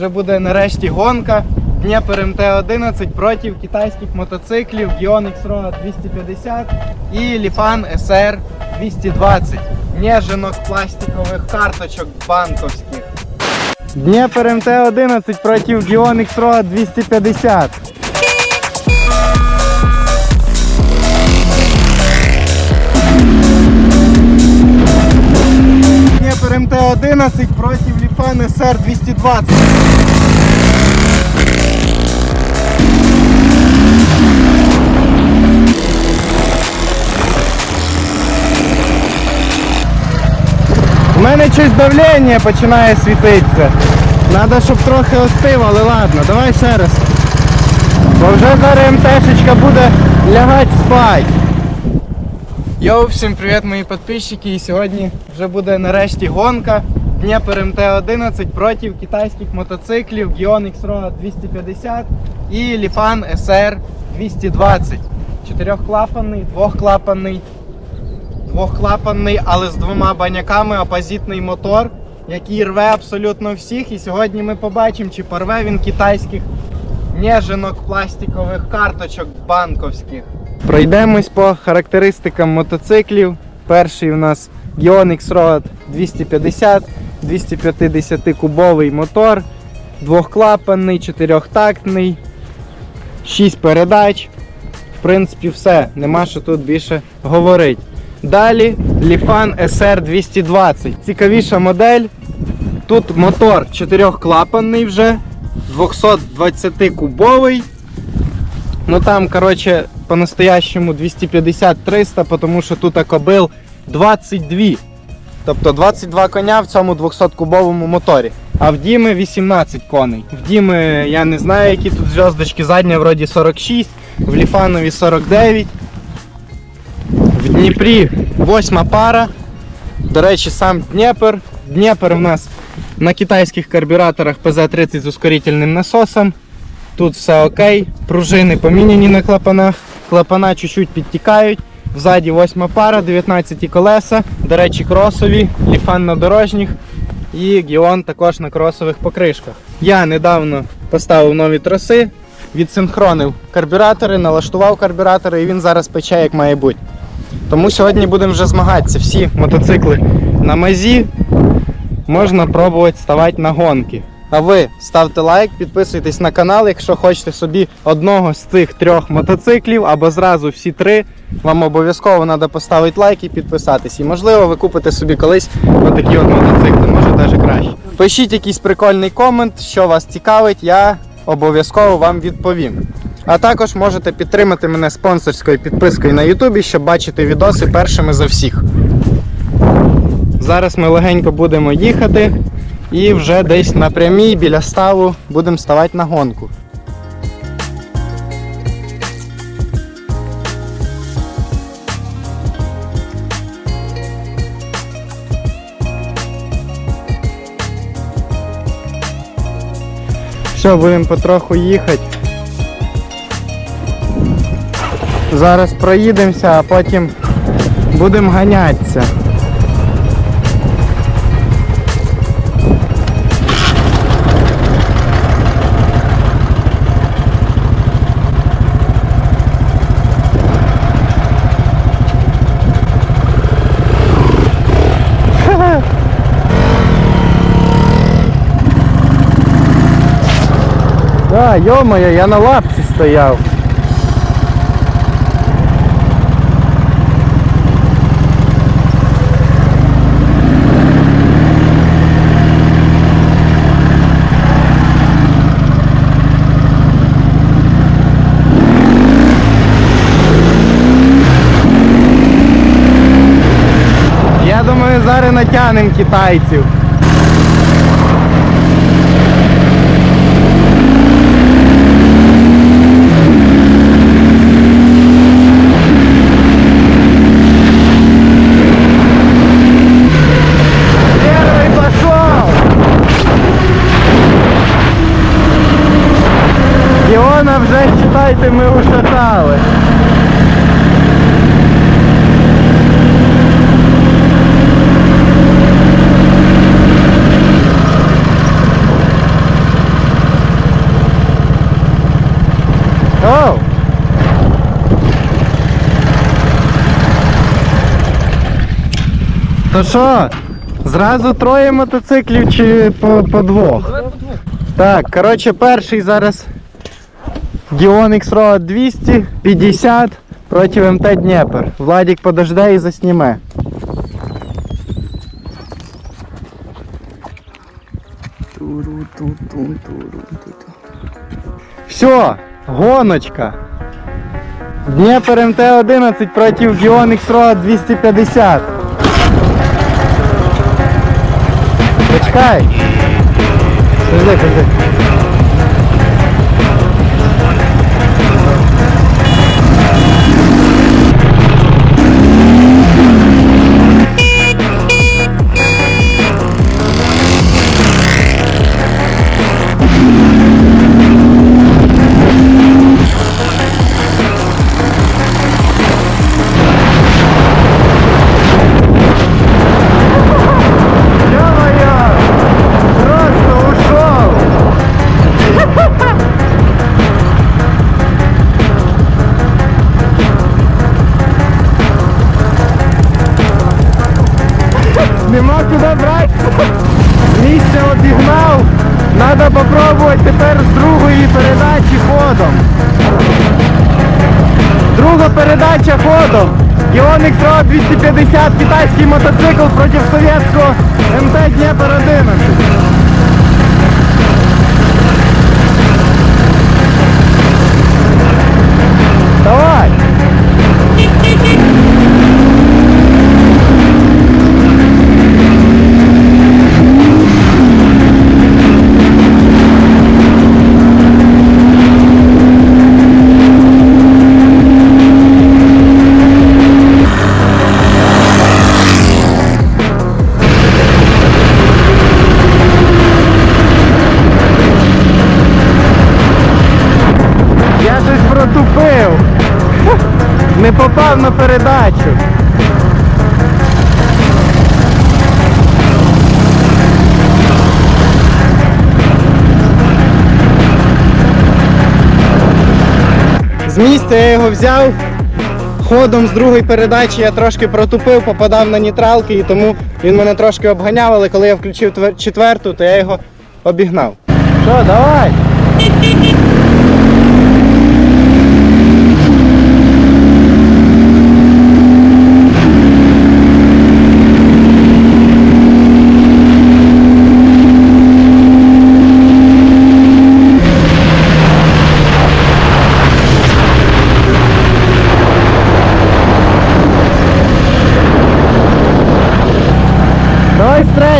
вже буде нарешті гонка. Дніпр МТ-11 проти китайських мотоциклів Gion X-Road 250 і Lifan SR 220. Нежинок пластикових карточок банковських. Дніпр МТ-11 проти Gion X-Road 250. Дніпр МТ-11 проти Lifan SR 220. У мене щось давлення починає світитися. Надо, щоб трохи остив, але ладно, давай ще раз. Бо вже зараз МТшечка буде лягати спать. Йоу, всім привіт мої підписчики. І сьогодні вже буде нарешті гонка. Дніпр МТ-11 проти китайських мотоциклів Gion X-Road 250 і Lifan SR 220. Чотирьохклапанний, двохклапанний, двохклапанний, але з двома баняками опозитний мотор, який рве абсолютно всіх. І сьогодні ми побачимо, чи порве він китайських нежинок пластикових карточок банковських. Пройдемось по характеристикам мотоциклів. Перший у нас Gion X-Road 250, 250 кубовий мотор, двохклапанний, чотирьохтактний, 6 передач. В принципі, все, нема що тут більше говорити. Далі Lifan SR 220. Цікавіша модель. Тут мотор чотирьохклапанний вже, 220 кубовий. Ну там, коротше, по-настоящему 250-300, тому що тут кобил 22. Тобто 22 коня в цьому 200-кубовому моторі. А в Діми 18 коней. В Діми я не знаю, які тут зв'язочки, задня вроді 46, в Ліфанові 49. В Дніпрі восьма пара. До речі, сам Дніпр. Дніпр у нас на китайських карбюраторах ПЗ-30 з ускорительним насосом. Тут все окей. Пружини поміняні на клапанах. Клапана чуть-чуть підтікають. Взаді восьма пара, 19 колеса. До речі, кросові, ліфан на дорожніх і Гіон також на кросових покришках. Я недавно поставив нові троси, відсинхронив карбюратори, налаштував карбюратори і він зараз пече як має бути. Тому сьогодні будемо вже змагатися. Всі мотоцикли на мазі. Можна пробувати ставати на гонки. А ви ставте лайк, підписуйтесь на канал, якщо хочете собі одного з цих трьох мотоциклів або зразу всі три. Вам обов'язково треба поставити лайк і підписатись. І можливо ви купите собі колись отакі от мотоцикли, може навіть краще. Пишіть якийсь прикольний комент, що вас цікавить, я обов'язково вам відповім. А також можете підтримати мене спонсорською підпискою на Ютубі, щоб бачити відоси першими за всіх. Зараз ми легенько будемо їхати і вже десь на прямій біля ставу будемо ставати на гонку. Все, будемо потроху їхати. Зараз проїдемося, а потім будемо ганятися. А, йо-моє, я на лапці стояв. Я думаю, зараз натягнемо китайців. Давайте ми ушатали. Oh! То що? Зразу троє мотоциклів чи по, по двох? Так, коротше, перший зараз. Dion X-Road 250 проти МТ Дніпр. Владік подожде і засніме. Все, гоночка. Дніпр МТ-11 проти Dion X-Road 250. Почекай. Подожди, подожди. Ходом. Іонix 250 китайський мотоцикл проти совєтського МТ Дніпро 11. Місця я його взяв. Ходом з другої передачі я трошки протупив, попадав на нітралки, і тому він мене трошки обганяв, але коли я включив четверту, то я його обігнав. Що, давай?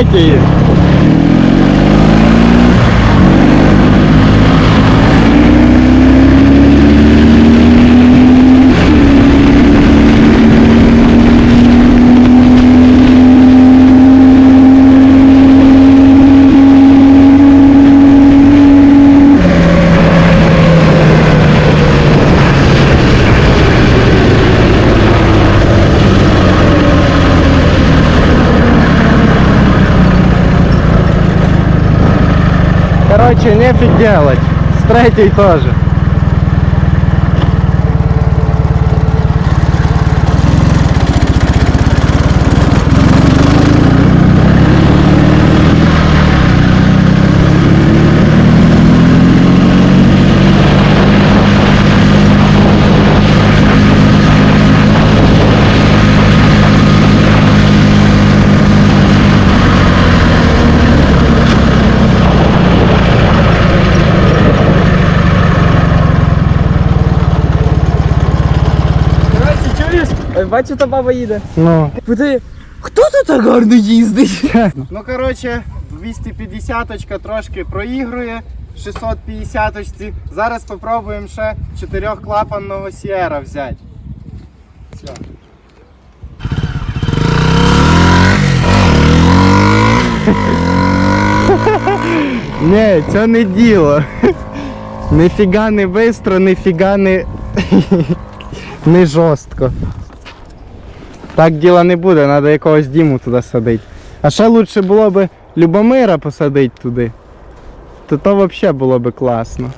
Давай з Короче, нефиг делать. С третьей тоже. Коротше, чуєш? Ой, Бачу, та баба їде. Ну. Куди? Хто тут так гарно їздить? Ну, короче, 250-очка трошки проігрує 650-очці. Зараз спробуємо ще чотирьохклапанного Сіера взяти. Все. Ні, це не діло. Ніфіга не бистро, ніфіга не, не жорстко. Так діла не буде, треба якогось Діму туди садити. А ще лучше було б Любомира посадити туди. То то взагалі було б класно.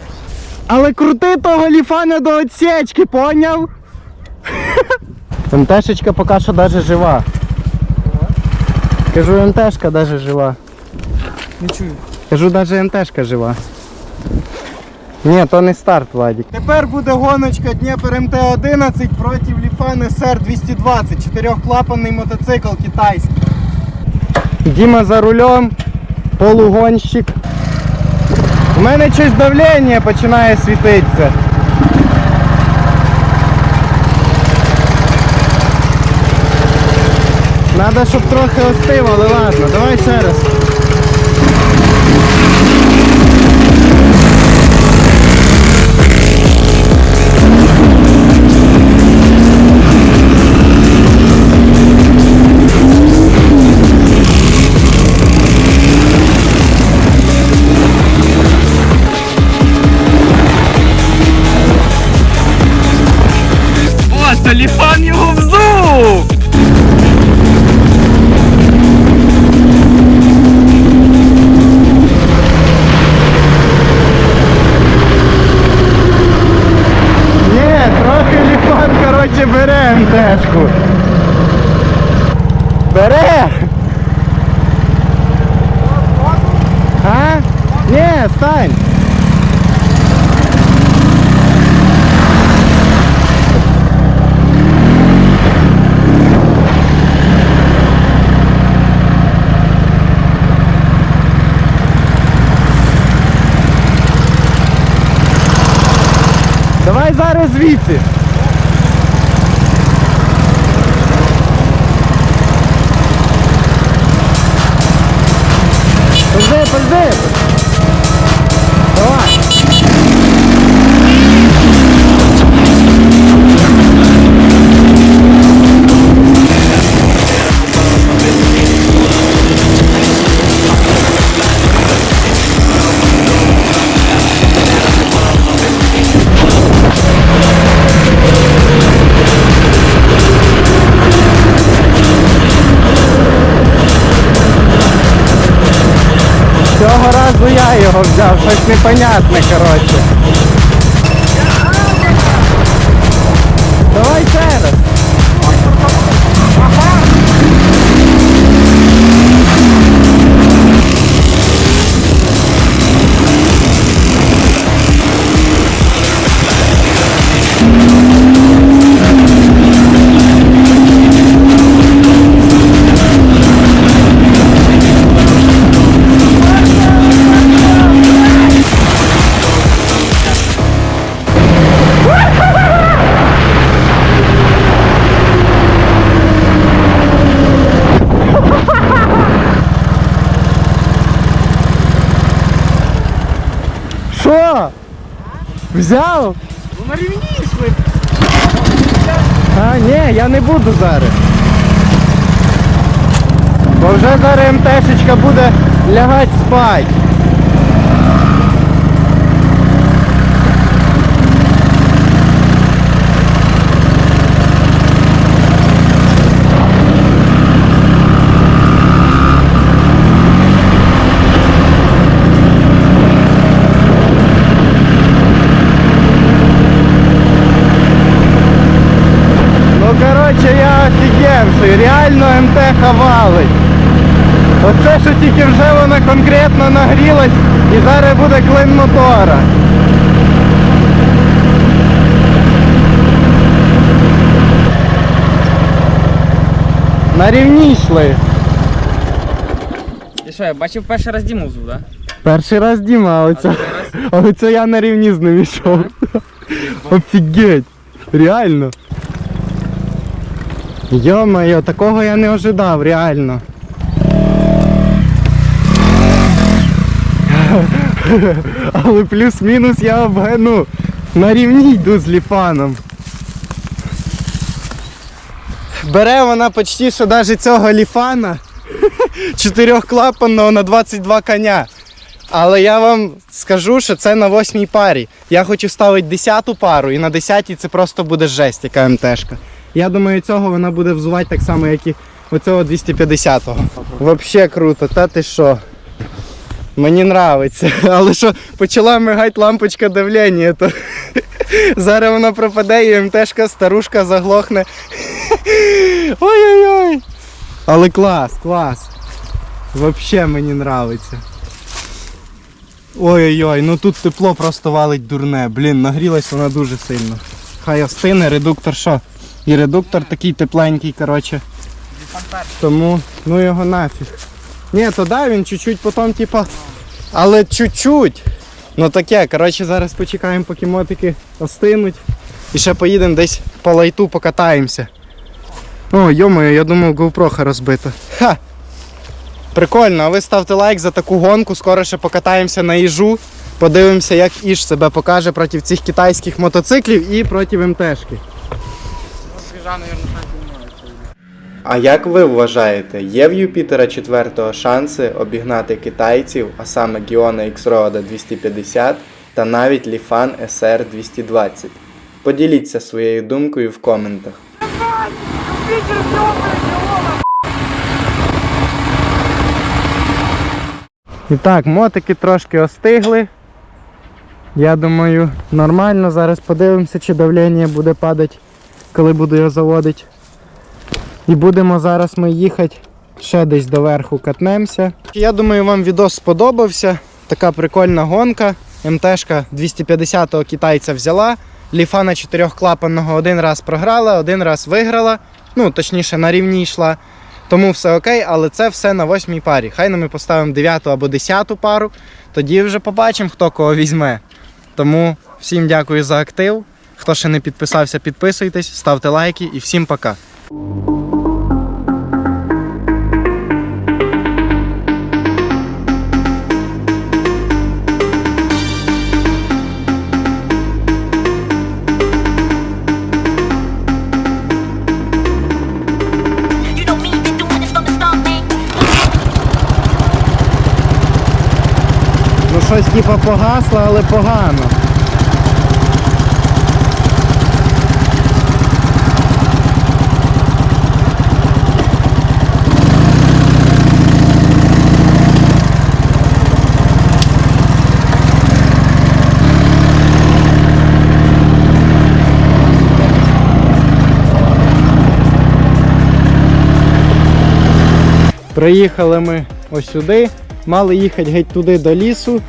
Але крути того ліфана до отсечки, поняв? МТшечка поки що навіть жива. Кажу, МТшка даже жива. Не чую. Кажу, даже МТшка жива. Ні, то не старт, Владик. Тепер буде гоночка Дніпр МТ-11 проти Ліфани СР-220. Чотирьохклапанний мотоцикл китайський. Діма за рулем, полугонщик. У мене щось давлення починає світитися. Надо, щоб трохи остив, але ладно, давай ще раз. Зараз звідси. Пожди, пожди. Я його взяв, щось непонятне, коротше. Давай ще Взяв? Ну на рівні йшли. А, ні, я не буду зараз. Бо вже зараз МТшечка буде лягати спать. Ну коротше я офігевший, реально МТ хавалить. Оце що тільки вже вона конкретно нагрілась і зараз буде клин мотора. На рівні йшли. І що, я бачив перший раз Діму взув, да? Перший раз Діма, а оце, а оце я на рівні з ним йшов. Офігеть. Реально. Йо-моє, такого я не ожидав, реально. Але плюс-мінус я обгану. На рівні йду з ліфаном. Бере вона почти що навіть цього ліфана чотирьохклапанного на 22 коня. Але я вам скажу, що це на восьмій парі. Я хочу ставити десяту пару, і на десятій це просто буде жесть, яка МТшка. Я думаю, цього вона буде взувати так само, як і оцього 250-го. Взагалі круто, та ти що? Мені нравиться. Але що почала мигати лампочка давлення, то зараз вона пропаде і МТшка старушка заглохне. Ой-ой-ой. Але клас, клас. Вообще мені нравиться. Ой-ой-ой, ну тут тепло просто валить дурне. Блін, нагрілась вона дуже сильно. Хай остине, редуктор що? І редуктор такий тепленький, коротше. Тому ну його нафіг. Ні, то да, він чуть-чуть потім, типа. Але чуть-чуть. Ну таке, коротше, зараз почекаємо, поки мотики остинуть. І ще поїдемо десь по лайту покатаємося. О, йомою, я думав, GoPro розбита. Ха! Прикольно, а ви ставте лайк за таку гонку, скоро ще покатаємося на їжу. Подивимося, як Іж себе покаже проти цих китайських мотоциклів і проти МТшки. Свіжа, наверное, так немає. А як ви вважаєте, є в Юпітера 4 шанси обігнати китайців, а саме Гіона X-Road 250 та навіть Lifan SR 220? Поділіться своєю думкою в коментах. І так, мотики трошки остигли. Я думаю, нормально. Зараз подивимося, чи давлення буде падати, коли буду його заводити. І будемо зараз ми їхати ще десь до верху катнемося. Я думаю, вам відос сподобався. Така прикольна гонка. МТшка 250-го китайця взяла. Ліфана чотирьохклапанного один раз програла, один раз виграла. Ну, точніше, на рівні йшла. Тому все окей, але це все на восьмій парі. Хай ну ми поставимо дев'яту або десяту пару. Тоді вже побачимо, хто кого візьме. Тому всім дякую за актив. Хто ще не підписався, підписуйтесь, ставте лайки і всім пока. Ну щось типа погасло, але погано. Приїхали ми ось сюди, мали їхати геть туди до лісу,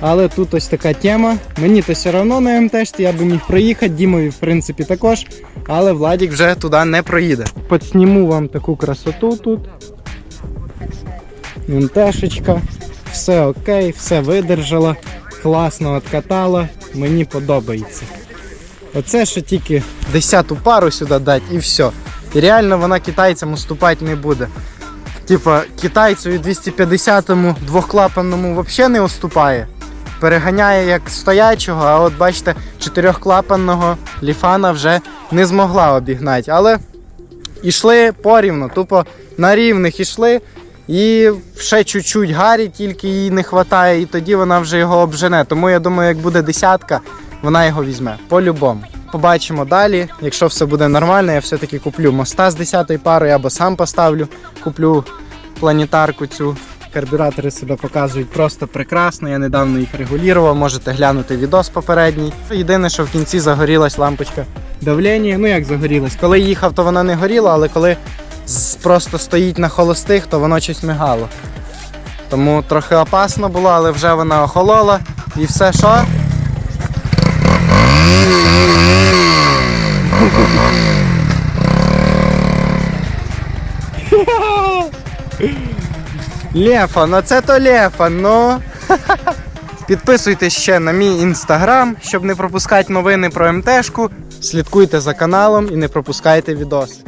але тут ось така тема. Мені то все одно на МТшці, я би міг проїхати, Дімові в принципі також, але Владік вже туди не проїде. Подсніму вам таку красоту тут. МТшечка, все окей, все видержала, класно откатала, мені подобається. Оце що тільки десяту пару сюди дати і все. І реально вона китайцям уступати не буде. Типа китайцеві 250-му двохклапанному взагалі не уступає. Переганяє як стоячого, а от бачите, чотирьохклапанного ліфана вже не змогла обігнати. Але ішли порівну, тупо на рівних ішли. І ще чуть-чуть Гарі, тільки їй не вистачає, і тоді вона вже його обжене. Тому я думаю, як буде десятка, вона його візьме. По-любому. Побачимо далі. Якщо все буде нормально, я все-таки куплю моста з 10 парою або сам поставлю. Куплю планетарку цю. Карбюратори себе показують просто прекрасно. Я недавно їх регулював, можете глянути відос попередній. Єдине, що в кінці загорілась лампочка давлення. Ну як загорілась? Коли їхав, то вона не горіла, але коли просто стоїть на холостих, то воно щось мигало. Тому трохи опасно було, але вже вона охолола. І все що? Лефа, ну це то Лефа, ну. Підписуйтесь ще на мій інстаграм, щоб не пропускати новини про МТшку. Слідкуйте за каналом і не пропускайте відоси.